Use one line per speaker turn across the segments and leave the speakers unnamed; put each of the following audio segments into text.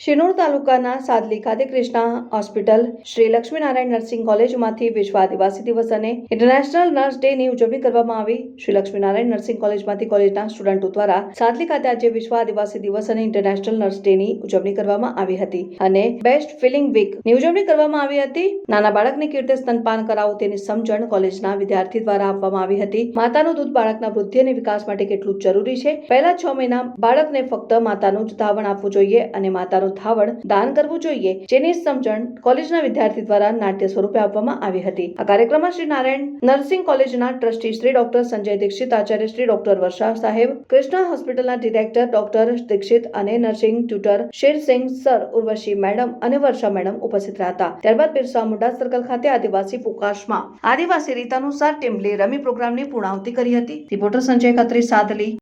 શિનોર તાલુકાના સાદલી ખાતે Krishna hospital, Shri Laxminarayan nursing કોલેજમાંથી વિશ્વ આદિવાસી દિવસ અને ઇન્ટરનેશનલ નર્સ ડેની ઉજવણી કરવામાં આવી. શ્રી લક્ષ્મીનારાયણ નર્સિંગ કોલેજમાંથી કોલેજના સ્ટુડન્ટો દ્વારા સાદલી ખાતે આજે વિશ્વ આદિવાસી દિવસ અને ઇન્ટરનેશનલ નર્સ ડેની ઉજવણી કરવામાં આવી હતી અને બેસ્ટ ફિલિંગ વીકની ઉજવણી કરવામાં આવી હતી. નાના બાળકને કીર્તે સ્તનપાન કરાવો તેની સમજણ કોલેજના વિદ્યાર્થી દ્વારા આપવામાં આવી હતી. માતાનું દૂધ બાળકના વૃદ્ધિ અને વિકાસ માટે કેટલું જરૂરી છે? પહેલા છ મહિના બાળકને ફક્ત માતાનું જ ધાવણ આપવું જોઈએ અને માતાનું સારું થાવણ દાન કરવું જોઈએ, જેની સમજણ કોલેજના વિદ્યાર્થી દ્વારા નાટ્ય સ્વરૂપે આપવામાં આવી હતી. આ કાર્યક્રમમાં શ્રી નારાયણ નર્સિંગ કોલેજના ટ્રસ્ટી શ્રી ડોક્ટર સંજય દીક્ષિત, આચાર્ય શ્રી ડોક્ટર વર્ષા સાહેબ, કૃષ્ણા હોસ્પિટલના ડિરેક્ટર ડોક્ટર દીક્ષિત અને nursing tutor Shersingh sir, Urvashi madam અને વર્ષા મેડમ ઉપસ્થિત રહ્યા હતા ત્યારબાદ બિરસા મુંડા સર્કલ ખાતે આદિવાસી પુકાશમાં આદિવાસી રીત અનુસાર ટીમલે રમી પ્રોગ્રામની પૂર્ણાહુતિ કરી હતી. Reporter Sanjay Khatri, Sadli.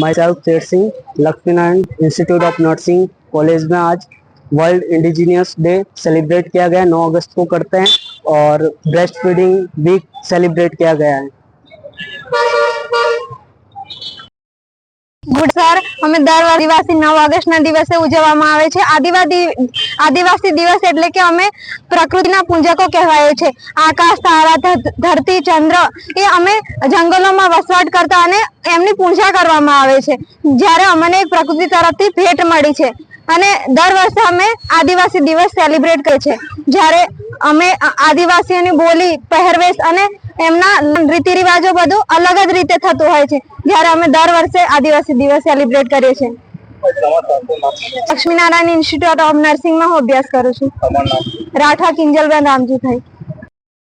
Myself Shersingh, Laxminarayan institute of nursing college में आज वर्ल्ड इंडिजीनियस डे सेलिब्रेट किया गया 9 अगस्त को करते हैं और ब्रेस्ट फीडिंग वीक सेलिब्रेट किया गया है
ગુડ સર અમે દર આદિવાસી નવ ઓગસ્ટના દિવસે ઉજવવામાં આવે છે આદિવાસી આદિવાસી દિવસ એટલે કે અમે પ્રકૃતિના પૂજકો કહેવાય છે આકાશ તારા ધ- ધરતી ચંદ્ર એ અમે જંગલોમાં વસવાટ કરતા અને એમની પૂજા કરવામાં આવે છે જ્યારે અમને એક પ્રકૃતિ તરફથી ભેટ મળી છે અને દર વર્ષે અમે આદિવાસી દિવસ સેલિબ્રેટ કરીએ છીએ. જ્યારે અમે આદિવાસીઓની બોલી, પહેરવેશ અને એમના રીતિ રિવાજો બધું અલગ જ રીતે થતું હોય છે. જ્યારે અમે દર વર્ષે આદિવાસી દિવસ સેલિબ્રેટ કરીએ છીએ. લક્ષ્મીનારાયણ ઇન્સ્ટિટ્યૂટ ઓફ નર્સિંગમાં હું અભ્યાસ કરું છું. રાઠવા કિંજલબેન રામજીભાઈ